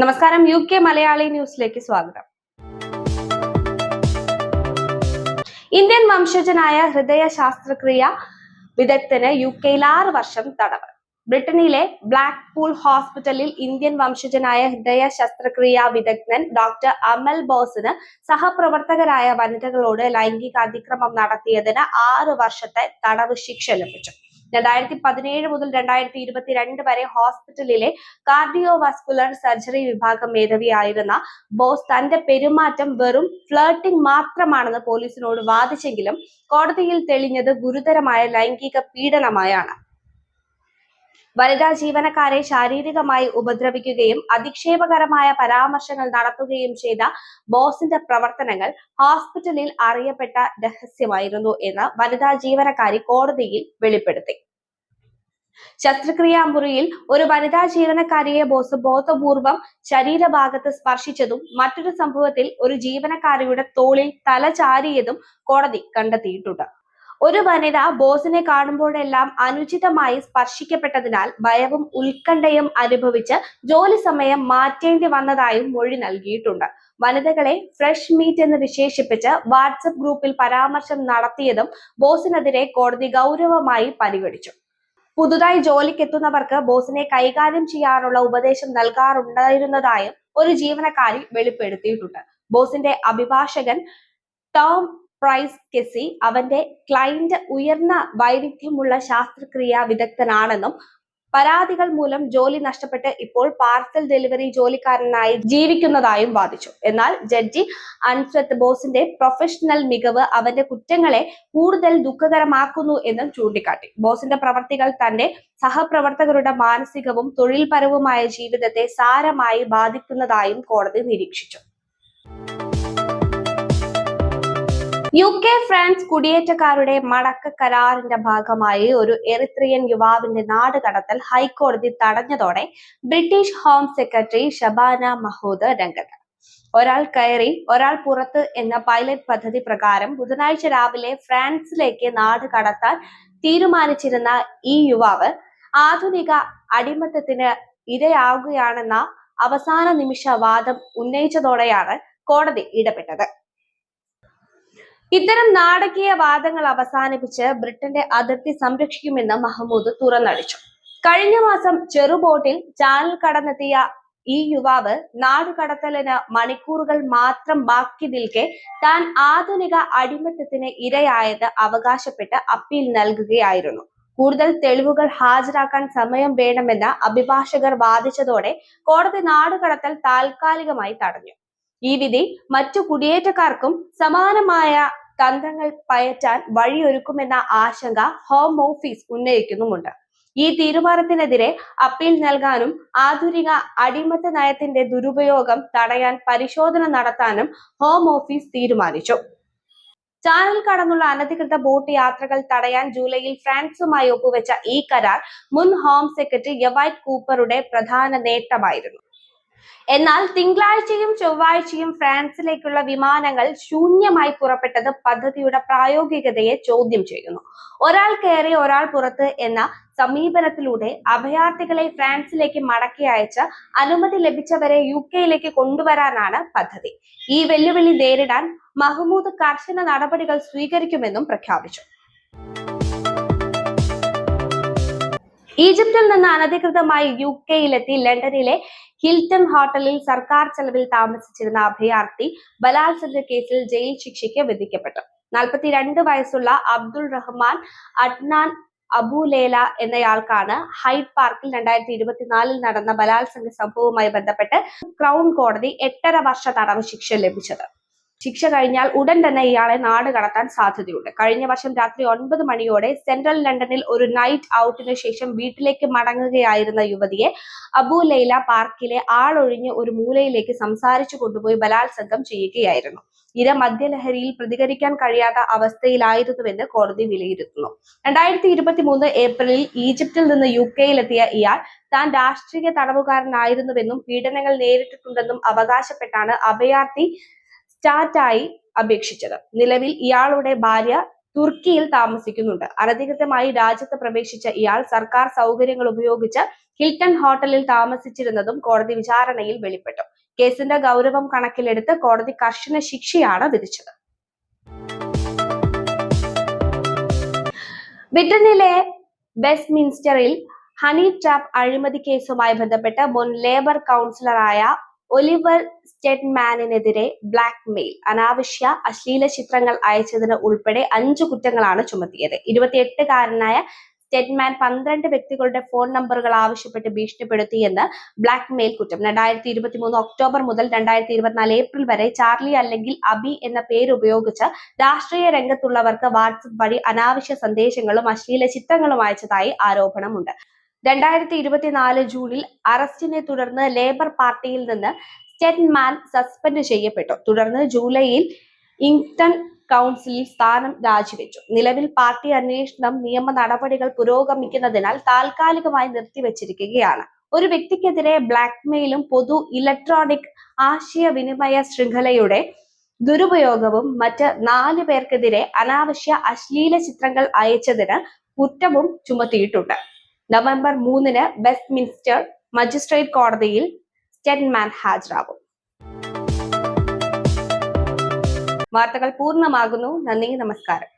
നമസ്കാരം U K Malayali ന്യൂസിലേക്ക് സ്വാഗതം. ഇന്ത്യൻ വംശജനായ ഹൃദയ ശാസ്ത്രക്രിയ വിദഗ്ധന് യു കെയിൽ ആറ് വർഷം തടവ്. ബ്രിട്ടനിലെ ബ്ലാക്ക് പൂൾ ഹോസ്പിറ്റലിൽ ഇന്ത്യൻ വംശജനായ ഹൃദയ ശസ്ത്രക്രിയാ വിദഗ്ധൻ ഡോക്ടർ അമൽ ബോസിന് സഹപ്രവർത്തകരായ വനിതകളോട് ലൈംഗികാതിക്രമം നടത്തിയതിന് ആറ് വർഷത്തെ തടവ് ശിക്ഷ ലഭിച്ചു. രണ്ടായിരത്തി പതിനേഴ് മുതൽ രണ്ടായിരത്തി ഇരുപത്തിരണ്ട് വരെ ഹോസ്പിറ്റലിലെ കാർഡിയോ വാസ്കുലർ സർജറി വിഭാഗം മേധാവിയായിരുന്ന ബോസ് തന്റെ പെരുമാറ്റം വെറും ഫ്ലേട്ടിംഗ് മാത്രമാണെന്ന് പോലീസിനോട് വാദിച്ചെങ്കിലും കോടതിയിൽ തെളിഞ്ഞത് ഗുരുതരമായ ലൈംഗിക പീഡനമായാണ്. വനിതാ ജീവനക്കാരെ ശാരീരികമായി ഉപദ്രവിക്കുകയും അധിക്ഷേപകരമായ പരാമർശങ്ങൾ നടത്തുകയും ചെയ്ത ബോസിന്റെ പ്രവർത്തനങ്ങൾ ഹോസ്പിറ്റലിൽ അറിയപ്പെട്ട രഹസ്യമായിരുന്നു എന്ന് വനിതാ ജീവനക്കാരി കോടതിയിൽ വെളിപ്പെടുത്തി. ശസ്ത്രക്രിയാ മുറിയിൽ ഒരു വനിതാ ജീവനക്കാരിയെ ബോസ് ബോധപൂർവം ശരീരഭാഗത്ത് സ്പർശിച്ചതും മറ്റൊരു സംഭവത്തിൽ ഒരു ജീവനക്കാരിയുടെ തോളിൽ തല ചാരിയതും കോടതി കണ്ടെത്തിയിട്ടുണ്ട്. ഒരു വനിത ബോസിനെ കാണുമ്പോഴെല്ലാം അനുചിതമായി സ്പർശിക്കപ്പെട്ടതിനാൽ ഭയവും ഉത്കണ്ഠയും അനുഭവിച്ച് ജോലി സമയം മാറ്റേണ്ടി വന്നതായും മൊഴി നൽകിയിട്ടുണ്ട്. വനിതകളെ ഫ്രഷ് മീറ്റ് എന്ന് വിശേഷിപ്പിച്ച് വാട്സപ്പ് ഗ്രൂപ്പിൽ പരാമർശം നടത്തിയതും ബോസിനെതിരെ കോടതി ഗൗരവമായി പരിഗണിച്ചു. പുതുതായി ജോലിക്കെത്തുന്നവർക്ക് ബോസിനെ കൈകാര്യം ചെയ്യാനുള്ള ഉപദേശം നൽകാറുണ്ടായിരുന്നതായും ഒരു ജീവനക്കാരി വെളിപ്പെടുത്തിയിട്ടുണ്ട്. ബോസിന്റെ അഭിഭാഷകൻ ടോം പ്രൈസ് കെസി അവന്റെ ക്ലയന്റ് ഉയർന്ന വൈവിധ്യമുള്ള ശാസ്ത്രക്രിയ വിദഗ്ധനാണെന്നും പരാതികൾ മൂലം ജോലി നഷ്ടപ്പെട്ട് ഇപ്പോൾ പാർസൽ ഡെലിവറി ജോലിക്കാരനായി ജീവിക്കുന്നതായും വാദിച്ചു. എന്നാൽ ജഡ്ജി അൻസ്വത്ത് ബോസിന്റെ പ്രൊഫഷണൽ മികവ് അവന്റെ കുറ്റങ്ങളെ കൂടുതൽ ദുഃഖകരമാക്കുന്നു എന്നും ചൂണ്ടിക്കാട്ടി. ബോസിന്റെ പ്രവർത്തികൾ തന്റെ സഹപ്രവർത്തകരുടെ മാനസികവും തൊഴിൽപരവുമായ ജീവിതത്തെ സാരമായി ബാധിക്കുന്നതായും കോടതി നിരീക്ഷിച്ചു. യു കെ ഫ്രാൻസ് കുടിയേറ്റക്കാരുടെ മടക്ക കരാറിന്റെ ഭാഗമായി ഒരു എറിത്രിയൻ യുവാവിന്റെ നാട് കടത്തൽ ഹൈക്കോടതി തടഞ്ഞതോടെ British home secretary Shabana Mahmood രംഗത്ത്. ഒരാൾ കയറി ഒരാൾ പുറത്ത് എന്ന പൈലറ്റ് പദ്ധതി പ്രകാരം ബുധനാഴ്ച രാവിലെ ഫ്രാൻസിലേക്ക് നാട് കടത്താൻ തീരുമാനിച്ചിരുന്ന ഈ യുവാവ് ആധുനിക അടിമത്തത്തിന് ഇരയാകുകയാണെന്ന അവസാന നിമിഷ വാദം ഉന്നയിച്ചതോടെയാണ് കോടതി ഇടപെട്ടത്. ഇത്തരം നാടകീയ വാദങ്ങൾ അവസാനിപ്പിച്ച് ബ്രിട്ടന്റെ അതിർത്തി സംരക്ഷിക്കുമെന്ന് മഹമ്മൂദ് തുറന്നടിച്ചു. കഴിഞ്ഞ മാസം ചെറുബോട്ടിൽ ചാനൽ കടന്നെത്തിയ ഈ യുവാവ് നാടുകടത്തലിന് മണിക്കൂറുകൾ മാത്രം ബാക്കി നിൽക്കെ താൻ ആധുനിക അടിമത്തത്തിന് ഇരയായത് അവകാശപ്പെട്ട് അപ്പീൽ നൽകുകയായിരുന്നു. കൂടുതൽ തെളിവുകൾ ഹാജരാക്കാൻ സമയം വേണമെന്ന് അഭിഭാഷകർ വാദിച്ചതോടെ കോടതി നാടുകടത്തൽ താൽക്കാലികമായി തടഞ്ഞു. ഈ വിധി മറ്റു കുടിയേറ്റക്കാർക്കും സമാനമായ തന്ത്രങ്ങൾ പയറ്റാൻ വഴിയൊരുക്കുമെന്ന ആശങ്ക ഹോം ഓഫീസ് ഉന്നയിക്കുന്നുമുണ്ട്. ഈ തീരുമാനത്തിനെതിരെ അപ്പീൽ നൽകാനും ആധുനിക അടിമത്ത നയത്തിന്റെ ദുരുപയോഗം തടയാൻ പരിശോധന നടത്താനും ഹോം ഓഫീസ് തീരുമാനിച്ചു. ചാനൽ കടന്നുള്ള അനധികൃത ബോട്ട് യാത്രകൾ തടയാൻ ജൂലൈയിൽ ഫ്രാൻസുമായി ഒപ്പുവെച്ച ഈ കരാർ മുൻ ഹോം സെക്രട്ടറി യവൈറ്റ് കൂപ്പറുടെ പ്രധാന നേട്ടമായിരുന്നു. എന്നാൽ തിങ്കളാഴ്ചയും ചൊവ്വാഴ്ചയും ഫ്രാൻസിലേക്കുള്ള വിമാനങ്ങൾ ശൂന്യമായി പുറപ്പെട്ടത് പദ്ധതിയുടെ പ്രായോഗികതയെ ചോദ്യം ചെയ്യുന്നു. ഒരാൾ കയറി ഒരാൾ പുറത്ത് എന്ന സമീപനത്തിലൂടെ അഭയാർത്ഥികളെ ഫ്രാൻസിലേക്ക് മടക്കി അയച്ച് അനുമതി ലഭിച്ചവരെ യു കെയിലേക്ക് കൊണ്ടുവരാനാണ് പദ്ധതി. ഈ വെല്ലുവിളി നേരിടാൻ മഹ്മൂദ് കർശന നടപടികൾ സ്വീകരിക്കുമെന്നും പ്രഖ്യാപിച്ചു. ഈജിപ്തിൽ നിന്ന് അനധികൃതമായി യു കെയിലെത്തി ലണ്ടനിലെ ഹിൽട്ടൺ ഹോട്ടലിൽ സർക്കാർ ചെലവിൽ താമസിച്ചിരുന്ന അഭയാർത്ഥി ബലാത്സംഗ കേസിൽ ജയിൽ ശിക്ഷയ്ക്ക് വിധിക്കപ്പെട്ടു. നാൽപ്പത്തിരണ്ട് വയസ്സുള്ള അബ്ദുൾ റഹ്മാൻ അഡ്നാൻ അബുലേല എന്നയാൾക്കാണ് ഹൈഡ് പാർക്കിൽ രണ്ടായിരത്തി ഇരുപത്തിനാലിൽ നടന്ന ബലാത്സംഗ സംഭവവുമായി ബന്ധപ്പെട്ട് ക്രൗൺ കോടതി എട്ടര വർഷ തടവ് ശിക്ഷ ലഭിച്ചത്. ശിക്ഷ കഴിഞ്ഞാൽ ഉടൻ തന്നെ ഇയാളെ നാട് കടത്താൻ സാധ്യതയുണ്ട്. കഴിഞ്ഞ വർഷം രാത്രി ഒൻപത് മണിയോടെ സെൻട്രൽ ലണ്ടനിൽ ഒരു നൈറ്റ് ഔട്ടിന് ശേഷം വീട്ടിലേക്ക് മടങ്ങുകയായിരുന്ന യുവതിയെ അബു ലൈല പാർക്കിലെ ആളൊഴിഞ്ഞ് ഒരു മൂലയിലേക്ക് സംസാരിച്ചു കൊണ്ടുപോയി ബലാത്സംഗം ചെയ്യുകയായിരുന്നു. ഇര മദ്യലഹരിയിൽ പ്രതികരിക്കാൻ കഴിയാത്ത അവസ്ഥയിലായിരുന്നുവെന്ന് കോടതി വിലയിരുത്തുന്നു. രണ്ടായിരത്തി ഇരുപത്തി മൂന്ന് ഏപ്രിലിൽ ഈജിപ്തിൽ നിന്ന് യു കെയിലെത്തിയ ഇയാൾ താൻ രാഷ്ട്രീയ തടവുകാരനായിരുന്നുവെന്നും പീഡനങ്ങൾ നേരിട്ടിട്ടുണ്ടെന്നും അവകാശപ്പെട്ടാണ് അഭയാർത്ഥി സ്റ്റാറ്റായി അപേക്ഷിച്ചത്. നിലവിൽ ഇയാളുടെ ഭാര്യ തുർക്കിയിൽ താമസിക്കുന്നുണ്ട്. അനധികൃതമായി രാജ്യത്ത് പ്രവേശിച്ച ഇയാൾ സർക്കാർ സൗകര്യങ്ങൾ ഉപയോഗിച്ച് ഹിൽട്ടൺ ഹോട്ടലിൽ താമസിച്ചിരുന്നതും കോടതി വിചാരണയിൽ വെളിപ്പെട്ടു. കേസിന്റെ ഗൗരവം കണക്കിലെടുത്ത് കോടതി കർശന ശിക്ഷയാണ് വിധിച്ചത്. ബ്രിട്ടനിലെ വെസ്റ്റ്മിൻസ്റ്ററിൽ ഹണി ട്രാപ്പ് അഴിമതി കേസുമായി ബന്ധപ്പെട്ട് മുൻ ലേബർ കൗൺസിലറായ ഒലിവർ സ്റ്റെഡ്മാനിനെതിരെ ബ്ലാക്ക് മെയിൽ അനാവശ്യ അശ്ലീല ചിത്രങ്ങൾ അയച്ചതിന് ഉൾപ്പെടെ അഞ്ച് കുറ്റങ്ങളാണ് ചുമത്തിയത്. ഇരുപത്തിയെട്ടുകാരനായ സ്റ്റെഡ്മാൻ പന്ത്രണ്ട് വ്യക്തികളുടെ ഫോൺ നമ്പറുകൾ ആവശ്യപ്പെട്ട് ഭീഷണിപ്പെടുത്തിയെന്ന് ബ്ലാക്ക് മെയിൽ കുറ്റം. രണ്ടായിരത്തി ഇരുപത്തി മൂന്ന് ഒക്ടോബർ മുതൽ രണ്ടായിരത്തി ഇരുപത്തിനാല് ഏപ്രിൽ വരെ ചാർലി അല്ലെങ്കിൽ അബി എന്ന പേര് ഉപയോഗിച്ച് രാഷ്ട്രീയ രംഗത്തുള്ളവർക്ക് വാട്സപ്പ് വഴി അനാവശ്യ സന്ദേശങ്ങളും അശ്ലീല ചിത്രങ്ങളും അയച്ചതായി ആരോപണമുണ്ട്. രണ്ടായിരത്തി ഇരുപത്തിനാല് ജൂണിൽ അറസ്റ്റിനെ തുടർന്ന് ലേബർ പാർട്ടിയിൽ നിന്ന് സ്റ്റെൻമാൻ സസ്പെൻഡ് ചെയ്യപ്പെട്ടു. തുടർന്ന് ജൂലൈയിൽ ഇംഗ്ടൺ കൗൺസിലിൽ സ്ഥാനം രാജിവെച്ചു. നിലവിൽ പാർട്ടി അന്വേഷണം നിയമ നടപടികൾ പുരോഗമിക്കുന്നതിനാൽ താൽക്കാലികമായി നിർത്തിവച്ചിരിക്കുകയാണ്. ഒരു വ്യക്തിക്കെതിരെ ബ്ലാക്ക്മെയിലും പൊതു ഇലക്ട്രോണിക് ആശയവിനിമയ ശൃംഖലയുടെ ദുരുപയോഗവും മറ്റ് നാല് പേർക്കെതിരെ അനാവശ്യ അശ്ലീല ചിത്രങ്ങൾ അയച്ചതിന് കുറ്റവും ചുമത്തിയിട്ടുണ്ട്. നവംബർ മൂന്നിന് വെസ്റ്റ്മിൻസ്റ്റർ മജിസ്ട്രേറ്റ് കോടതിയിൽ സ്റ്റെൻമാൻ ഹാജരാവും വാർത്തകൾ പൂർണമാകുന്നു. നന്ദി നമസ്കാരം.